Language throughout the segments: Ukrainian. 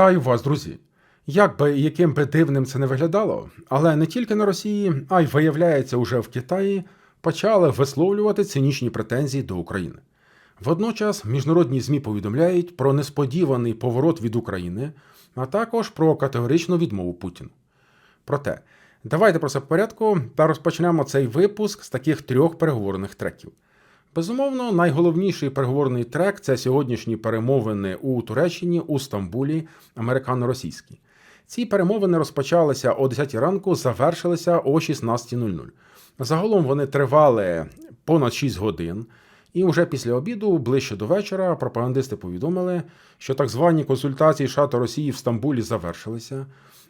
Вітаю вас, друзі! Як би яким би дивним це не виглядало, але не тільки на Росії, а й виявляється, уже в Китаї почали висловлювати цинічні претензії до України. Водночас міжнародні ЗМІ повідомляють про несподіваний поворот від України, а також про категоричну відмову Путіну. Проте, давайте про це по порядку та розпочнемо цей випуск з таких трьох переговорних треків. Безумовно, найголовніший переговорний трек це сьогоднішні перемовини у Туреччині у Стамбулі, американо-російські. Ці перемовини розпочалися о 10 ранку, завершилися о 16.00. Загалом вони тривали понад 6 годин. І вже після обіду, ближче до вечора, пропагандисти повідомили, що так звані консультації США та Росії в Стамбулі завершилися.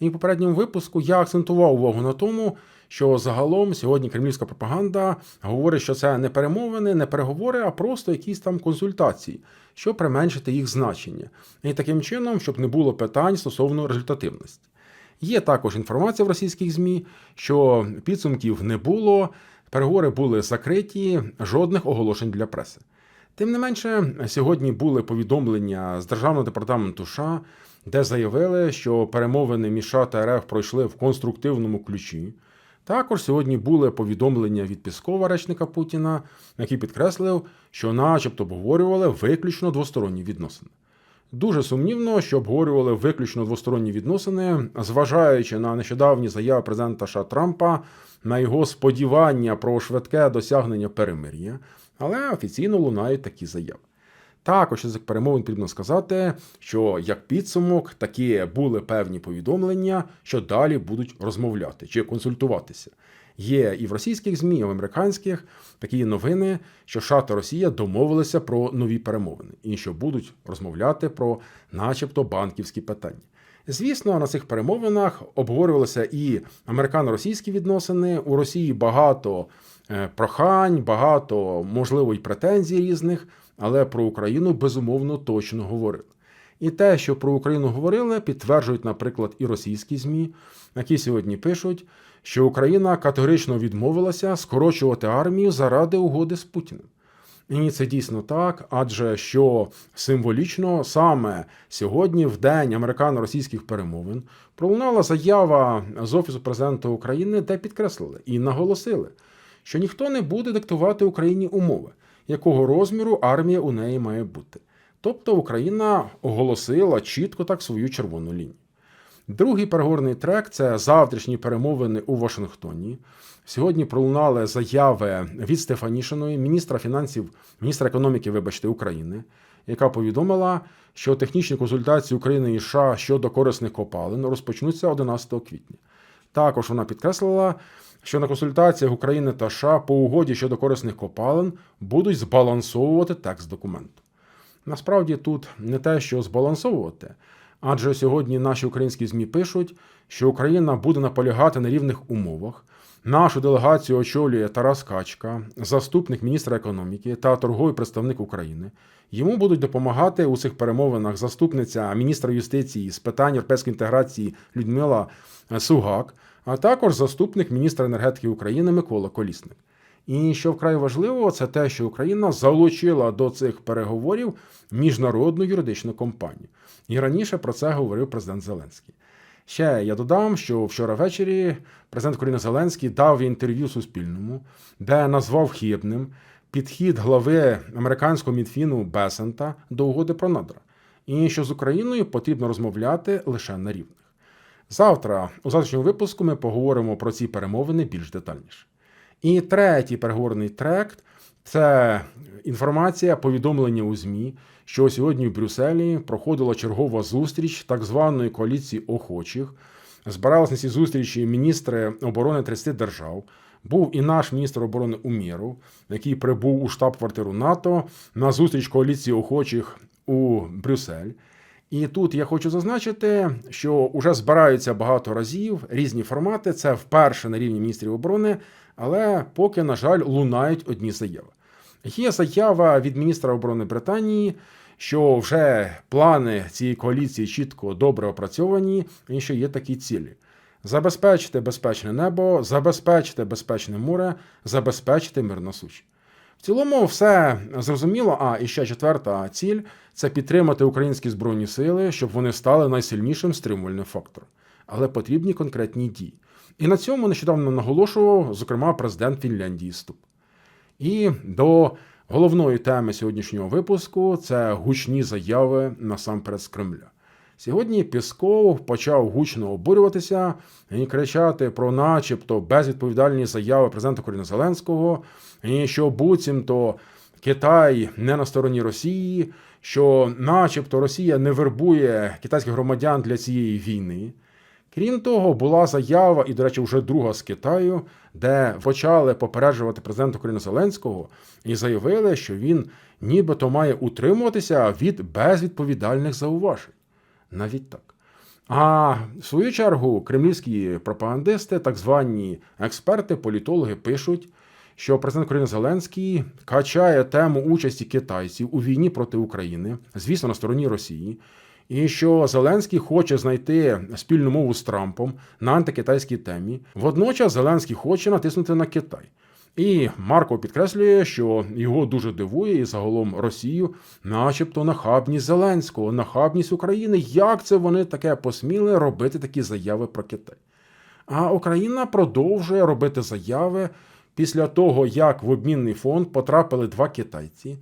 І в попередньому випуску я акцентував увагу на тому, що загалом сьогодні кремлівська пропаганда говорить, що це не перемовини, не переговори, а просто якісь там консультації, щоб применшити їх значення. І таким чином, щоб не було питань стосовно результативності. Є також інформація в російських ЗМІ, що підсумків не було, переговори були закриті, жодних оголошень для преси. Тим не менше, сьогодні були повідомлення з Державного департаменту США, де заявили, що перемовини між США та РФ пройшли в конструктивному ключі. Також сьогодні були повідомлення від Піскова, речника Путіна, який підкреслив, що, начебто, обговорювали виключно двосторонні відносини. Дуже сумнівно, що обговорювали виключно двосторонні відносини, зважаючи на нещодавні заяви президента США Трампа, на його сподівання про швидке досягнення перемир'я, але офіційно лунають такі заяви. Також із перемовин потрібно сказати, що як підсумок такі були певні повідомлення, що далі будуть розмовляти чи консультуватися. Є і в російських ЗМІ, і в американських такі новини, що США та Росія домовилися про нові перемовини і що будуть розмовляти про, начебто, банківські питання. Звісно, на цих перемовинах обговорювалися і американо-російські відносини. У Росії багато прохань, багато можливо й претензій різних, але про Україну безумовно точно говорили. І те, що про Україну говорили, підтверджують, наприклад, і російські ЗМІ, які сьогодні пишуть, що Україна категорично відмовилася скорочувати армію заради угоди з Путіним. І це дійсно так, адже що символічно саме сьогодні, в день американо-російських перемовин, пролунала заява з Офісу президента України, де підкреслили і наголосили, що ніхто не буде диктувати Україні умови, якого розміру армія у неї має бути. Тобто Україна оголосила чітко так свою червону лінію. Другий переговорний трек це завтрашні перемовини у Вашингтоні. Сьогодні пролунали заяви від Стефанішиної, міністра фінансів, міністра економіки, вибачте, України, яка повідомила, що технічні консультації України і США щодо корисних копалин розпочнуться 11 квітня. Також вона підкреслила, що на консультаціях України та США по угоді щодо корисних копалин будуть збалансовувати текст документу. Насправді тут не те, що збалансовувати, адже сьогодні наші українські ЗМІ пишуть, що Україна буде наполягати на рівних умовах. Нашу делегацію очолює Тарас Качка, заступник міністра економіки та торговий представник України. Йому будуть допомагати у цих перемовинах заступниця міністра юстиції з питань європейської інтеграції Людмила Сугак, а також заступник міністра енергетики України Микола Колісник. І що вкрай важливо, це те, що Україна залучила до цих переговорів міжнародну юридичну компанію. І раніше про це говорив президент Зеленський. Ще я додам, що вчора ввечері президент України Зеленський дав інтерв'ю Суспільному, де назвав хибним підхід глави американського Мінфіну Бесента до угоди про надра, і що з Україною потрібно розмовляти лише на рівних. Завтра, у завтрашньому випуску, ми поговоримо про ці перемовини більш детальніше. І третій переговорний трект це інформація, повідомлення у ЗМІ, що сьогодні в Брюсселі проходила чергова зустріч так званої коаліції охочих. Збиралися на цій зустрічі міністри оборони 30 держав. Був і наш міністр оборони Умєров, який прибув у штаб-квартиру НАТО на зустріч коаліції охочих у Брюссель. І тут я хочу зазначити, що вже збираються багато разів різні формати. Це вперше на рівні міністрів оборони, але поки, на жаль, лунають одні заяви. Є заява від міністра оборони Британії, що вже плани цієї коаліції чітко добре опрацьовані, і що є такі цілі. Забезпечити безпечне небо, забезпечити безпечне море, забезпечити мир на суші. В цілому, все зрозуміло. А і ще четверта ціль це підтримати українські збройні сили, щоб вони стали найсильнішим стримувальним фактором. Але потрібні конкретні дії. І на цьому нещодавно наголошував, зокрема, президент Фінляндії Ступ. І до головної теми сьогоднішнього випуску це гучні заяви насамперед з Кремля. Сьогодні Пісков почав гучно обурюватися і кричати про, начебто, безвідповідальні заяви президента України Зеленського, і що буцімто Китай не на стороні Росії, що, начебто, Росія не вербує китайських громадян для цієї війни. Крім того, була заява, і, до речі, вже друга з Китаю, де почали попереджувати президента України Зеленського і заявили, що він нібито має утримуватися від безвідповідальних зауважень. Навіть так. А в свою чергу кремлівські пропагандисти, так звані експерти, політологи пишуть, що президент України Зеленський качає тему участі китайців у війні проти України, звісно, на стороні Росії, і що Зеленський хоче знайти спільну мову з Трампом на антикитайській темі. Водночас Зеленський хоче натиснути на Китай. І Марко підкреслює, що його дуже дивує і загалом Росію, начебто нахабність Зеленського, нахабність України. Як це вони таке посміли робити такі заяви про Китай? А Україна продовжує робити заяви після того, як в обмінний фонд потрапили два китайці.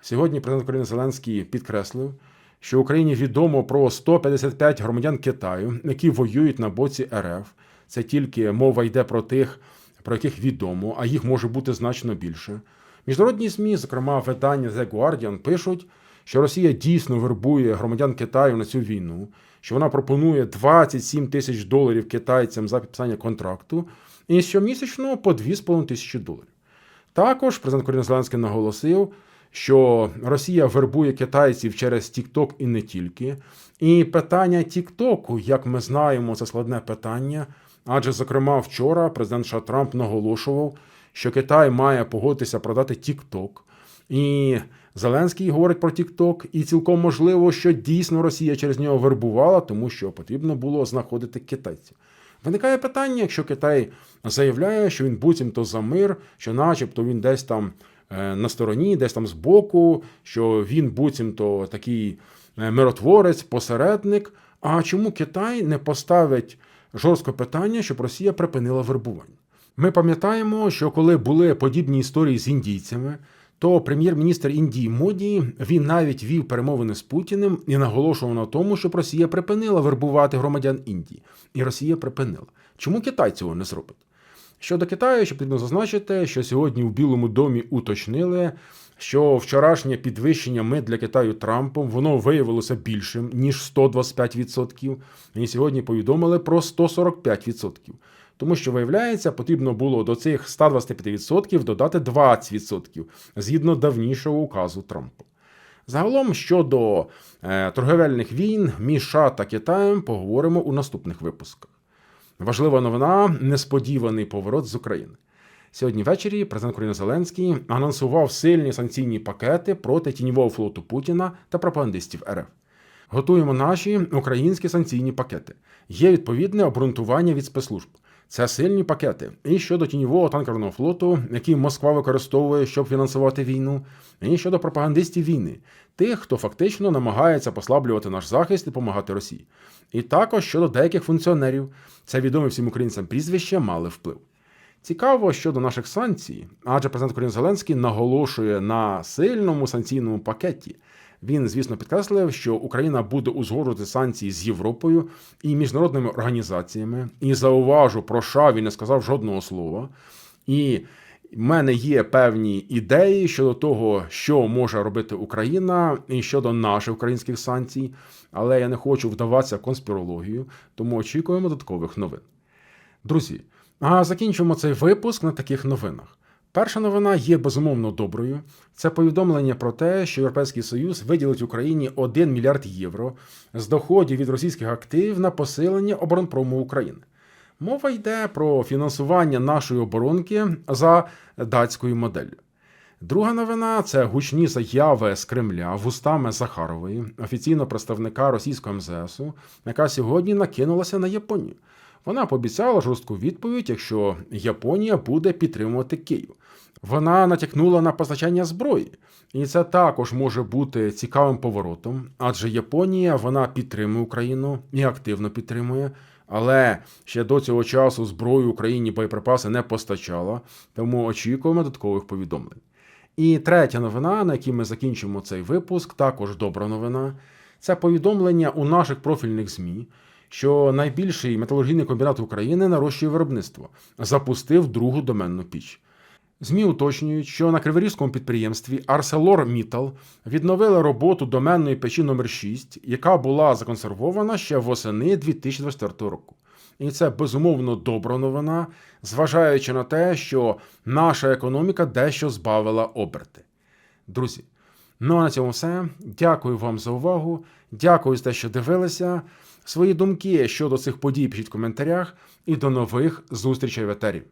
Сьогодні президент України Зеленський підкреслив, що Україні відомо про 155 громадян Китаю, які воюють на боці РФ. Це тільки мова йде про тих, про яких відомо, а їх може бути значно більше. Міжнародні ЗМІ, зокрема видання The Guardian, пишуть, що Росія дійсно вербує громадян Китаю на цю війну, що вона пропонує 27 тисяч доларів китайцям за підписання контракту, і щомісячно по 2,5 тисячі доларів. Також президент України Зеленський наголосив, що Росія вербує китайців через TikTok і не тільки. І питання Тіктоку, як ми знаємо, це складне питання. Адже, зокрема, вчора президент США Трамп наголошував, що Китай має погодитися продати TikTok. І Зеленський говорить про TikTok, і цілком можливо, що дійсно Росія через нього вербувала, тому що потрібно було знаходити китайців. Виникає питання, якщо Китай заявляє, що він буцімто за мир, що, начебто, він десь там на стороні, десь там збоку, що він буцімто такий е, миротворець, посередник. А чому Китай не поставить жорстке питання, щоб Росія припинила вербування? Ми пам'ятаємо, що коли були подібні історії з індійцями, то прем'єр-міністр Індії Моді він навіть вів перемовини з Путіним і наголошував на тому, щоб Росія припинила вербувати громадян Індії. І Росія припинила. Чому Китай цього не зробить? Щодо Китаю, ще потрібно зазначити, що сьогодні в Білому домі уточнили, що вчорашнє підвищення мит для Китаю Трампом воно виявилося більшим ніж 125%. І сьогодні повідомили про 145%. Тому що, виявляється, потрібно було до цих 125% додати 20% згідно давнішого указу Трампа. Загалом щодо е, торговельних війн між США та Китаєм поговоримо у наступних випусках. Важлива новина несподіваний поворот з України. Сьогодні ввечері президент України Зеленський анонсував сильні санкційні пакети проти тіньового флоту Путіна та пропагандистів РФ. Готуємо наші українські санкційні пакети. Є відповідне обґрунтування від спецслужб. Це сильні пакети. І щодо тіньового танкерного флоту, який Москва використовує, щоб фінансувати війну, і щодо пропагандистів війни, тих, хто фактично намагається послаблювати наш захист і допомагати Росії. І також щодо деяких функціонерів, це відомі всім українцям прізвища, мали вплив. Цікаво щодо наших санкцій, адже президент України Зеленський наголошує на сильному санкційному пакеті. Він, звісно, підкреслив, що Україна буде узгоджувати санкції з Європою і міжнародними організаціями. І зауважу, про США він не сказав жодного слова. І в мене є певні ідеї щодо того, що може робити Україна, і щодо наших українських санкцій. Але я не хочу вдаватися в конспірологію, тому очікуємо додаткових новин. Друзі, а закінчимо цей випуск на таких новинах. Перша новина є безумовно доброю. Це повідомлення про те, що Європейський Союз виділить Україні 1 мільярд євро з доходів від російських активів на посилення оборонпрому України. Мова йде про фінансування нашої оборонки за датською моделлю. Друга новина це гучні заяви з Кремля вустами Захарової, офіційного представника російського МЗСу, яка сьогодні накинулася на Японію. Вона пообіцяла жорстку відповідь, якщо Японія буде підтримувати Київ. Вона натякнула на постачання зброї, і це також може бути цікавим поворотом, адже Японія вона підтримує Україну і активно підтримує. Але ще до цього часу зброю Україні боєприпаси не постачала, тому очікуємо додаткових повідомлень. І третя новина, на якій ми закінчимо цей випуск, також добра новина. Це повідомлення у наших профільних ЗМІ, що найбільший металургійний комбінат України нарощує виробництво, запустив другу доменну піч. ЗМІ уточнюють, що на криворізькому підприємстві ArcelorMittal відновили роботу доменної печі номер 6 яка була законсервована ще восени 2024 року. І це безумовно добра новина, зважаючи на те, що наша економіка дещо збавила оберти. Друзі, ну а на цьому все. Дякую вам за увагу. Дякую за те, що дивилися. Свої думки щодо цих подій пишіть в коментарях і до нових зустрічей в етері.